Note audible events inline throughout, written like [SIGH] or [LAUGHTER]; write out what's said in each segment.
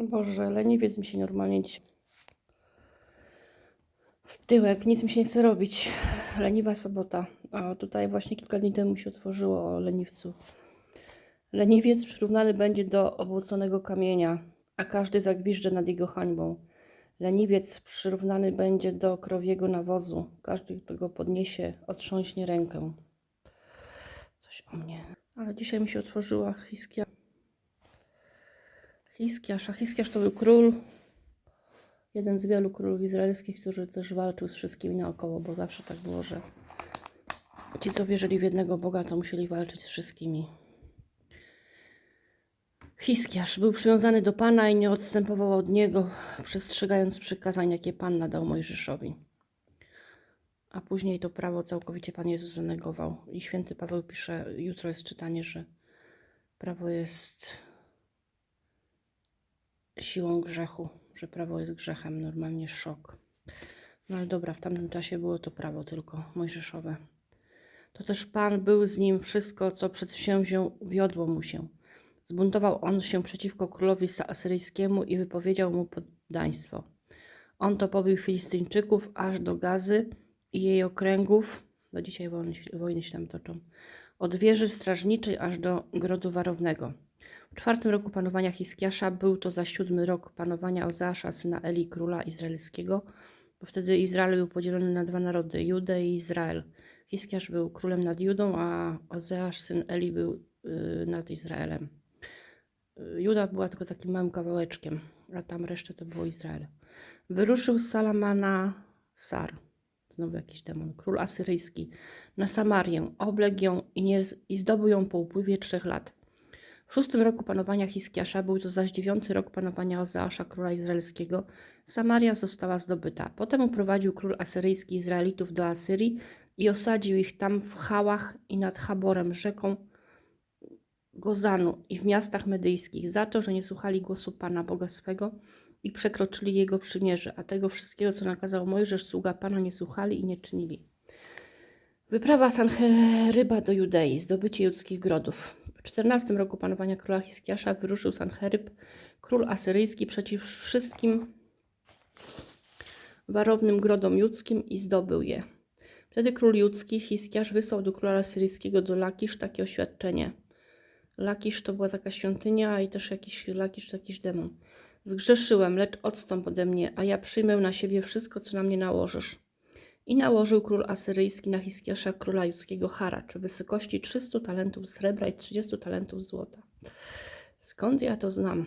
Boże, leniwiec mi się normalnie dzisiaj... W tyłek, nic mi się nie chce robić. Leniwa sobota. A tutaj właśnie kilka dni temu się otworzyło o leniwcu. Leniwiec przyrównany będzie do obłoconego kamienia, a każdy zagwiżdże nad jego hańbą. Leniwiec przyrównany będzie do krowiego nawozu. Każdy, kto go podniesie, otrząśnie rękę. Coś o mnie. Ale dzisiaj mi się otworzyła Hiskia. Hiskiasz, a Hiskiasz to był król, jeden z wielu królów izraelskich, który też walczył z wszystkimi naokoło, bo zawsze tak było, że ci, co wierzyli w jednego Boga, to musieli walczyć z wszystkimi. Hiskiasz był przywiązany do Pana i nie odstępował od Niego, przestrzegając przykazań, jakie Pan nadał Mojżeszowi. A później to prawo całkowicie Pan Jezus zanegował. I święty Paweł pisze, jutro jest czytanie, że prawo jest siłą grzechu, że prawo jest grzechem, normalnie szok. No ale dobra, w tamtym czasie było to prawo tylko mojżeszowe. To też Pan był z nim wszystko, co przedsięwziął, wiodło mu się. Zbuntował on się przeciwko królowi asyryjskiemu i wypowiedział mu poddaństwo. On to pobił Filistyńczyków aż do Gazy i jej okręgów, do dzisiaj wojny, wojny się tam toczą, od wieży strażniczej aż do grodu warownego. W czwartym roku panowania Hiskiasza był to za siódmy rok panowania Ozeasza, syna Eli, króla izraelskiego, bo wtedy Izrael był podzielony na dwa narody, Judę i Izrael. Hiskiasz był królem nad Judą, a Ozeasz, syn Eli, był y, nad Izraelem. Y, Juda była tylko takim małym kawałeczkiem, a tam resztę to było Izrael. Wyruszył z Salamana Sar, znowu jakiś demon, król asyryjski, na Samarię, obległ ją i, nie, i zdobył ją po upływie trzech lat. W szóstym roku panowania Hiskiasza, był to zaś dziewiąty rok panowania Ozeasza, króla izraelskiego, Samaria została zdobyta. Potem uprowadził król asyryjski Izraelitów do Asyrii i osadził ich tam w Hałach i nad Haborem, rzeką Gozanu i w miastach medyjskich, za to, że nie słuchali głosu Pana Boga swego i przekroczyli Jego przymierze, a tego wszystkiego, co nakazał Mojżesz, sługa Pana, nie słuchali i nie czynili. Wyprawa Sancheryba do Judei, zdobycie judzkich grodów. W czternastym roku panowania króla Hiskiasza wyruszył Sancheryb, król asyryjski, przeciw wszystkim warownym grodom judzkim i zdobył je. Wtedy król judzki, Hiskiasz, wysłał do króla asyryjskiego do Lakisz takie oświadczenie. Lakisz to była taka świątynia i też jakiś Lakisz to jakiś demon. Zgrzeszyłem, lecz odstąp ode mnie, a ja przyjmę na siebie wszystko, co na mnie nałożysz. I nałożył król asyryjski na Hiskiasza króla judzkiego haracz w wysokości 300 talentów srebra i 30 talentów złota. Skąd ja to znam?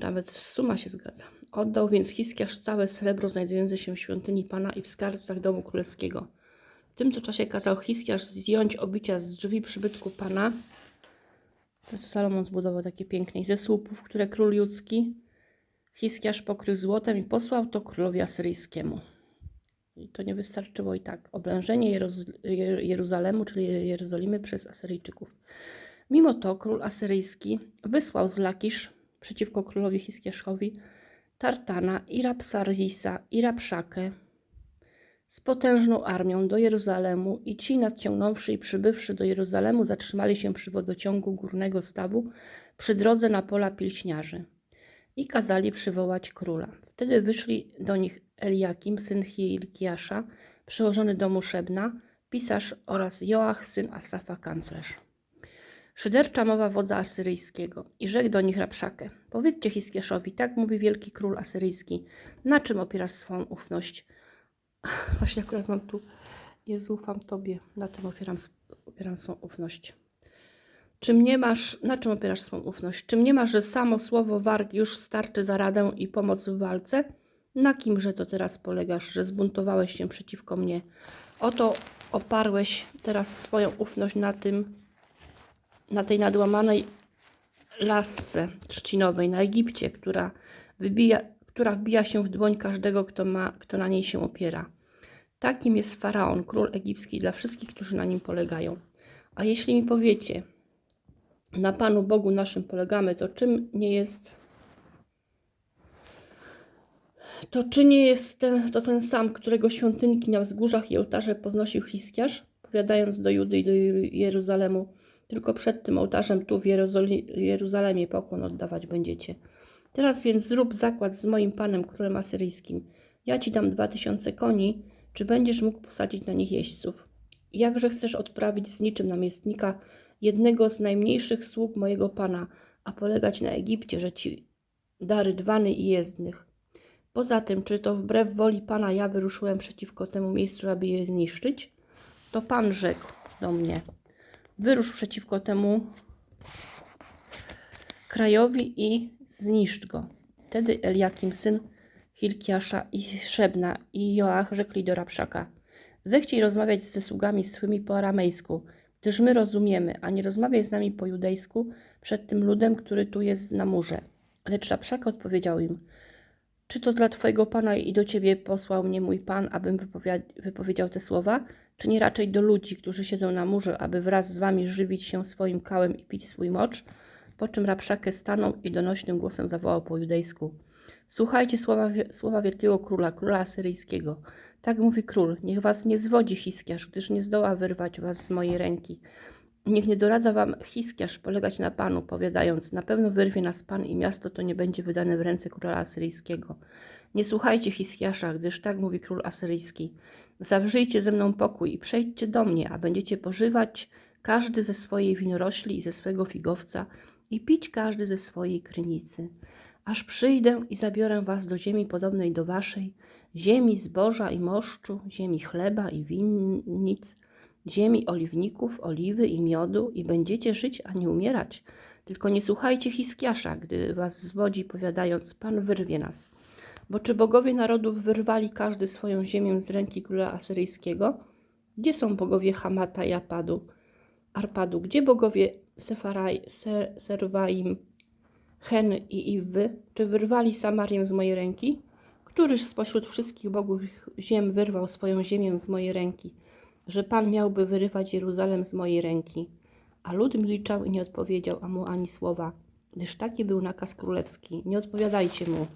Nawet suma się zgadza. Oddał więc Hiskiasz całe srebro znajdujące się w świątyni Pana i w skarbcach domu królewskiego. W tym to czasie kazał Hiskiasz zdjąć obicia z drzwi przybytku Pana, co Salomon zbudował takie piękne, i ze słupów, które król judzki Hiskiasz pokrył złotem i posłał to królowi asyryjskiemu. I to nie wystarczyło i tak. Oblężenie Jeruzalemu, czyli Jerozolimy przez Asyryjczyków. Mimo to król asyryjski wysłał z Lakisz przeciwko królowi Hiskiaszowi Tartana i Rapsarisa i Rapszakę z potężną armią do Jeruzalemu i ci nadciągnąwszy i przybywszy do Jeruzalemu zatrzymali się przy wodociągu górnego stawu przy drodze na pola pilśniarzy i kazali przywołać króla. Wtedy wyszli do nich Eliakim, syn Hilkiasza, przełożony domu Szebna, pisarz oraz Joach, syn Asafa, kanclerz. Szydercza mowa wodza asyryjskiego i rzekł do nich Rapszakę. Powiedzcie Hiskiaszowi, tak mówi wielki król asyryjski, na czym opierasz swą ufność? [LAUGHS] Właśnie akurat mam tu, Jezu, ufam Tobie, na tym opieram, opieram swą ufność. Czym nie masz, na czym opierasz swą ufność? Czym nie masz, że samo słowo warg już starczy za radę i pomoc w walce? Na kimże to teraz polegasz, że zbuntowałeś się przeciwko mnie? Oto oparłeś teraz swoją ufność na tym, na tej nadłamanej lasce trzcinowej na Egipcie, która, wybija, która wbija się w dłoń każdego, kto, ma, kto na niej się opiera. Takim jest faraon, król egipski, dla wszystkich, którzy na nim polegają. A jeśli mi powiecie, na Panu Bogu naszym polegamy, to czym nie jest. To czy nie jest ten, to ten sam, którego świątynki na wzgórzach i ołtarze poznosił Hiskiarz, powiadając do Judy i do Jeruzalemu, Tylko przed tym ołtarzem tu w Jeruzalemie pokłon oddawać będziecie. Teraz więc zrób zakład z moim panem królem asyryjskim. Ja ci dam dwa tysiące koni, czy będziesz mógł posadzić na nich jeźdźców? Jakże chcesz odprawić z niczym namiestnika jednego z najmniejszych sług mojego pana, a polegać na Egipcie, że ci da rydwany i jezdnych. Poza tym, czy to wbrew woli pana ja wyruszyłem przeciwko temu miejscu, aby je zniszczyć? To pan rzekł do mnie, wyrusz przeciwko temu krajowi i zniszcz go. Wtedy Eliakim, syn Hilkiasza i Szebna i Joach rzekli do Rabszaka, zechciej rozmawiać ze sługami swymi po aramejsku, gdyż my rozumiemy, a nie rozmawiaj z nami po judejsku przed tym ludem, który tu jest na murze. Lecz Rabszak odpowiedział im, czy to dla Twojego Pana i do Ciebie posłał mnie mój Pan, abym wypowiedział te słowa, czy nie raczej do ludzi, którzy siedzą na murze, aby wraz z Wami żywić się swoim kałem i pić swój mocz? Po czym Rabszakę stanął i donośnym głosem zawołał po judejsku. Słuchajcie słowa, słowa wielkiego króla, króla asyryjskiego. Tak mówi król, niech was nie zwodzi Hiskiarz, gdyż nie zdoła wyrwać was z mojej ręki. Niech nie doradza wam Hiskiarz polegać na Panu, powiadając, na pewno wyrwie nas Pan i miasto to nie będzie wydane w ręce króla asyryjskiego. Nie słuchajcie Hiskiasza, gdyż tak mówi król asyryjski. Zawrzyjcie ze mną pokój i przejdźcie do mnie, a będziecie pożywać każdy ze swojej winorośli i ze swojego figowca i pić każdy ze swojej krynicy. Aż przyjdę i zabiorę was do ziemi podobnej do waszej, ziemi zboża i moszczu, ziemi chleba i winnic, ziemi oliwników, oliwy i miodu i będziecie żyć, a nie umierać. Tylko nie słuchajcie Hiskiasza, gdy was zwodzi, powiadając, Pan wyrwie nas. Bo czy bogowie narodów wyrwali każdy swoją ziemię z ręki króla asyryjskiego? Gdzie są bogowie Hamata i Apadu? Arpadu? Gdzie bogowie Sefaraj, Se, Serwaim, Hen i Iwy? Czy wyrwali Samarię z mojej ręki? Któryż spośród wszystkich bogów ziem wyrwał swoją ziemię z mojej ręki? Że Pan miałby wyrywać Jeruzalem z mojej ręki. A lud milczał i nie odpowiedział mu ani słowa, gdyż taki był nakaz królewski. Nie odpowiadajcie mu.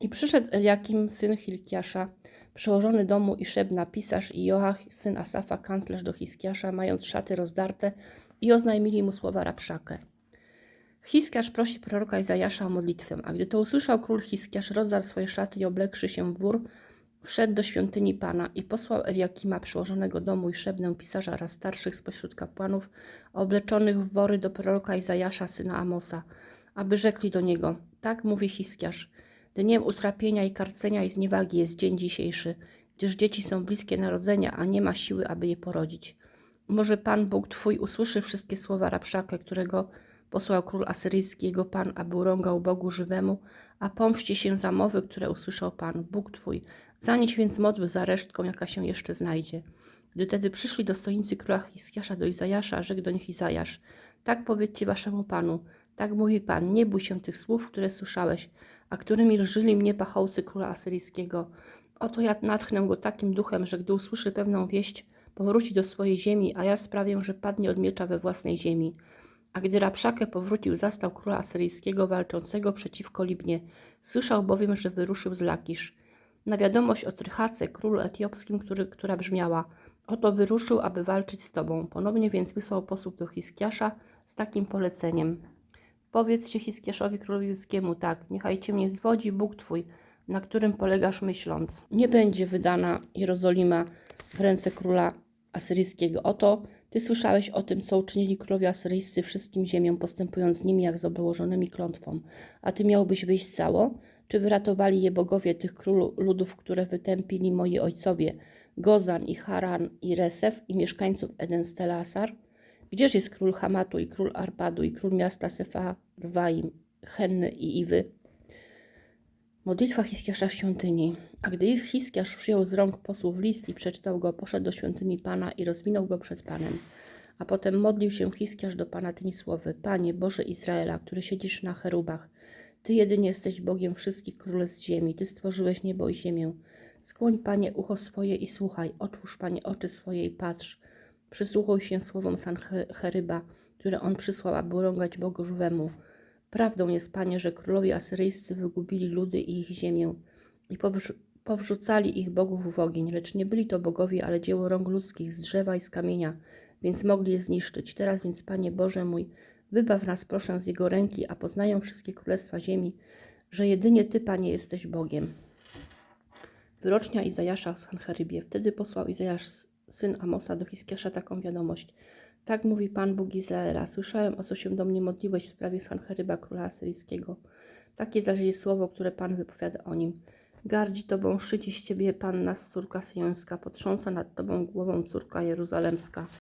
I przyszedł Eliakim, syn Hilkiasza, przełożony domu i Szebna, pisarz i Joach, syn Asafa, kanclerz do Hiskiasza, mając szaty rozdarte i oznajmili mu słowa Rabszakę. Hiskiasz prosi proroka Izajasza o modlitwę, a gdy to usłyszał król Hiskiasz, rozdarł swoje szaty i oblekszy się w wór, wszedł do świątyni Pana i posłał Eliakima, przełożonego domu i Szebnę, pisarza oraz starszych spośród kapłanów, obleczonych w wory do proroka Izajasza, syna Amosa, aby rzekli do niego, tak mówi Hiskiasz, dniem utrapienia i karcenia i zniewagi jest dzień dzisiejszy, gdyż dzieci są bliskie narodzenia, a nie ma siły, aby je porodzić. Może Pan Bóg Twój usłyszy wszystkie słowa Rabszakę, którego posłał król asyryjski, jego Pan, aby urągał Bogu żywemu, a pomści się za mowy, które usłyszał Pan, Bóg Twój. Zanieś więc modły za resztką, jaka się jeszcze znajdzie. Gdy tedy przyszli dostojnicy króla Hiskiasza do Izajasza, rzekł do nich Izajasz, tak powiedzcie waszemu Panu, tak mówi Pan, nie bój się tych słów, które słyszałeś, a którymi lżyli mnie pachołcy króla asyryjskiego. Oto ja natchnę go takim duchem, że gdy usłyszy pewną wieść, powróci do swojej ziemi, a ja sprawię, że padnie od miecza we własnej ziemi. A gdy Rabszakę powrócił, zastał króla asyryjskiego walczącego przeciwko Libnie. Słyszał bowiem, że wyruszył z Lakisz. Na wiadomość o Trychace, królu etiopskim, który, która brzmiała Oto wyruszył, aby walczyć z tobą. Ponownie więc wysłał posłów do Hiskiasza z takim poleceniem. Powiedzcie Hiskiaszowi królowi tak, niechaj cię nie zwodzi Bóg twój, na którym polegasz myśląc. Nie będzie wydana Jerozolima w ręce króla asyryjskiego. Oto ty słyszałeś o tym, co uczynili królowie asyryjscy wszystkim ziemiom, postępując z nimi jak z obłożonymi klątwą. A ty miałbyś wyjść cało? Czy wyratowali je bogowie tych król ludów, które wytępili moi ojcowie, Gozan i Haran i Resef i mieszkańców Eden Stelasar? Gdzież jest król Hamatu i król Arpadu i król miasta Sefarwaim, Henny i Iwy? Modlitwa Hiskiasza w świątyni. A gdy Hiskiasz przyjął z rąk posłów list i przeczytał go, poszedł do świątyni Pana i rozwinął go przed Panem. A potem modlił się Hiskiasz do Pana tymi słowy. Panie, Boże Izraela, który siedzisz na cherubach, Ty jedynie jesteś Bogiem wszystkich królestw ziemi. Ty stworzyłeś niebo i ziemię. Skłoń, Panie, ucho swoje i słuchaj. Otwórz, Panie, oczy swoje i patrz. Przysłuchuj się słowom Sancheryba, które on przysłał, aby urągać Bogu żywemu. Prawdą jest, Panie, że królowie asyryjscy wygubili ludy i ich ziemię i powrz- powrzucali ich bogów w ogień, lecz nie byli to bogowie, ale dzieło rąk ludzkich z drzewa i z kamienia, więc mogli je zniszczyć. Teraz więc, Panie Boże mój, wybaw nas proszę z Jego ręki, a poznają wszystkie królestwa ziemi, że jedynie Ty, Panie, jesteś Bogiem. Wyrocznia Izajasza w Sancherybie. Wtedy posłał Izajasz, syn Amosa, do Hiskiasza taką wiadomość. Tak mówi Pan Bóg Izraela. Słyszałem, o co się do mnie modliłeś w sprawie Sancheryba, króla asyryjskiego. Takie zaś jest słowo, które Pan wypowiada o nim. Gardzi tobą, szydzi z ciebie panna córka syjońska, potrząsa nad tobą głową córka jeruzalemska.